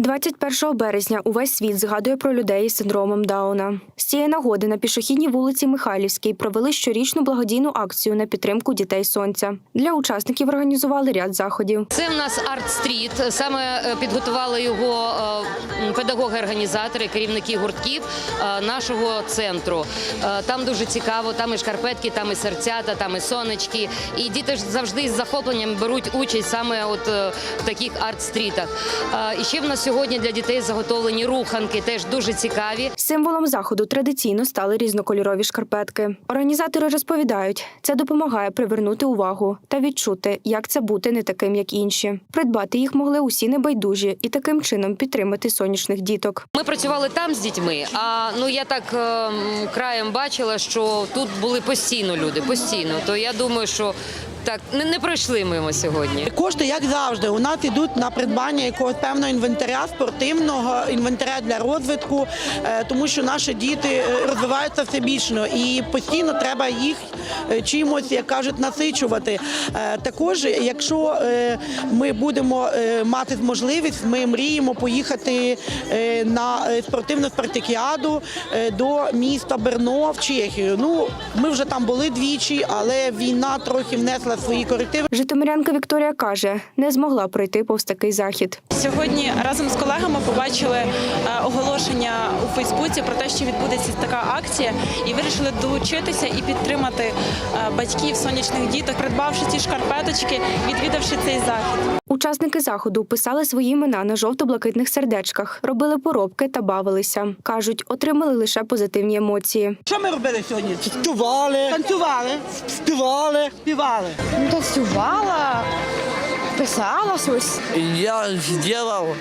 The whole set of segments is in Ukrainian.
21 березня увесь світ згадує про людей із синдромом Дауна. З цієї нагоди на пішохідній вулиці Михайлівській провели щорічну благодійну акцію на підтримку дітей сонця. Для учасників організували ряд заходів. Це в нас арт-стріт. Саме е, підготували його е, педагоги-організатори, керівники гуртків е, нашого центру. Там дуже цікаво, там і шкарпетки, там і серцята, там і сонечки. І діти ж завжди з захопленням беруть участь саме от в таких арт-стрітах. І ще в нас сьогодні для дітей заготовлені руханки, теж дуже цікаві. Символом заходу традиційно стали різнокольорові шкарпетки. Організатори розповідають, це допомагає привернути увагу та відчути, як це бути не таким, як інші. Придбати їх могли усі небайдужі і таким чином підтримати сонячних діток. Ми працювали там з дітьми. А ну я так е, краєм бачила, що тут були постійно люди, постійно. То я думаю, що так не, не пройшли мимо сьогодні. Кошти, як завжди, у нас йдуть на придбання якогось певного інвентаря, спортивного інвентаря для розвитку, е, тому що наші діти е, розвиваються все більше і постійно треба їх е, чимось, як кажуть, насичувати. Також, якщо ми будемо мати можливість, ми мріємо поїхати на спортивну спартакіаду до міста Берно в Чехію. Ну, ми вже там були двічі, але війна трохи внесла свої корективи. Житомирянка Вікторія каже, не змогла пройти повз такий захід. Сьогодні разом з колегами побачили е, оголошення у Фейсбуці про те, що відбудеться така акція, і вирішили долучитися і підтримати е, батьків сонячних діток, придбавши ці шкарпеточки, відвідавши цей захід. Учасники заходу писали свої імена на жовто-блакитних сердечках, робили поробки та бавилися. кажуть, отримали лише позитивні емоції. Що ми робили сьогодні? Танцювали, Танцювали, співали. співали. Ну, танцювала, писала щось. Я зробив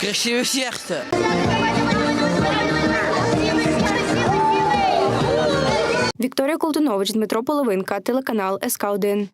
красиве серце. Вікторія Колтунович, Дмитро Половинка, телеканал СК 1